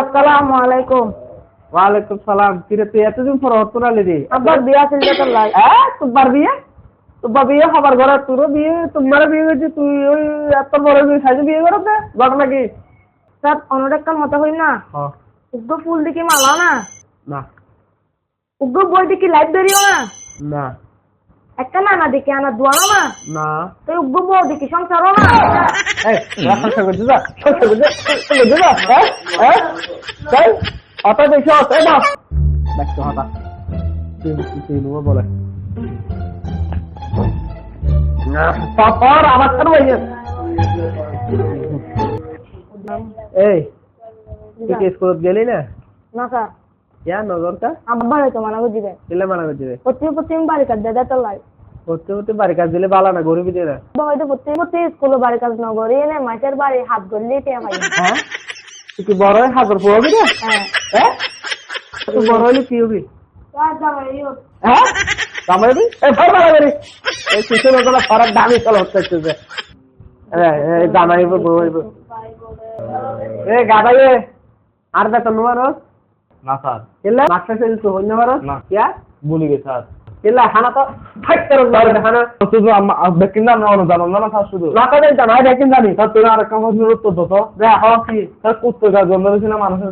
আসসালামু আলাইকুম। ওয়ালাইকুম সালাম। কিরে তুই এতদিন পর হতো না রে? আব্বার বিয়া ছিল তো লাই। হ্যাঁ তোমার বিয়ে? তোমার বিয়ে হবার ঘরে তোরও বিয়ে তোমার বিয়ে হয়েছে তুই ওই এত বড় বিয়ে সাইজে বিয়ে করতে ঘটনা কি? স্যার অন্যটা মতো হই না। হ্যাঁ উগ্র ফুল দেখি মালা না। না। উগ্র বই দেখি লাইট বেরিও না। না। একটা নানা দেখি আনা দোয়ানো না। না। তো উগ্র বউ দেখি সংসারও না। সংসার করছিস না সংসার করছিস করছিস না হ্যাঁ হ্যাঁ তাই অত দেখছ এই না দেখছ হঠাৎ তুই তুই নেব বলে। না আবার কেন হয়ে এই তুই কি স্কুলত গেলি না? না স্যার। ইয়া নজরটা? আব্বা হয়তো মানা বুঝিবে দিলে মানা করে দিবে? প্রতি প্রতি বাড়ি কাজ দেয় তো লাই। হতে হতে বাড়ি কাজ দিলে ভালো না গরিবি দিয়ে না। আব্বা হয়তো প্রতি প্রতি স্কুলে বাড়ি কাজ ন করি এনে মাসের বাড়ি হাত গড়লে টেয়া পাই হ্যাঁ? কি বড় হয়ে হাজার পড়বি না? হ্যাঁ। হ্যাঁ? তুই বড় হলে কি হবি? হ্যাঁ? কামাইবি এই ভাই ভালো করি এই কিছু লোক ফারাক দামি চল হচ্ছে জামাইব বইব এ গাদাইয়ে আর বেতন না স্যার। মাস্টার সেল তো হন্য মারো না। কিয়া ভুলে গেছে স্যার। কেলা হানা তো ফাইট করো ধরে হানা শুধু বেকিন না অন্য জানো না স্যার শুধু লাকা দেন জানা দেখেন জানি স্যার তুমি আর কুত্তের গাছ মানুষের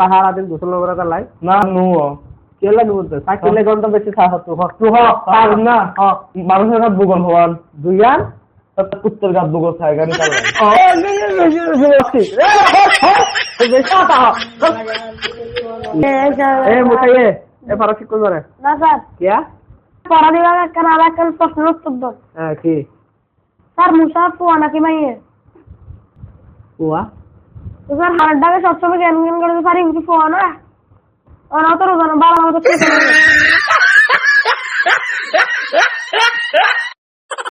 তাহারা দিন গোসল করে লাই না নু কেলা গন্ড বেশি হ পার না হ মানুষের হওয়ান দুইয়ান বুগল খায় ও ধরে। না স্যার। কিয়া পড়া দিবার একটা আর একটা প্রশ্নের উত্তর দাও? হ্যাঁ কি? স্যার মুসা পুয়া নাকি মাইয়ে? কুয়া তো স্যার হাড় সবসময় জ্ঞান জ্ঞান করে পারি কিছু পুয়া না? ওরা তো রোজানো বাবা মতো খেতে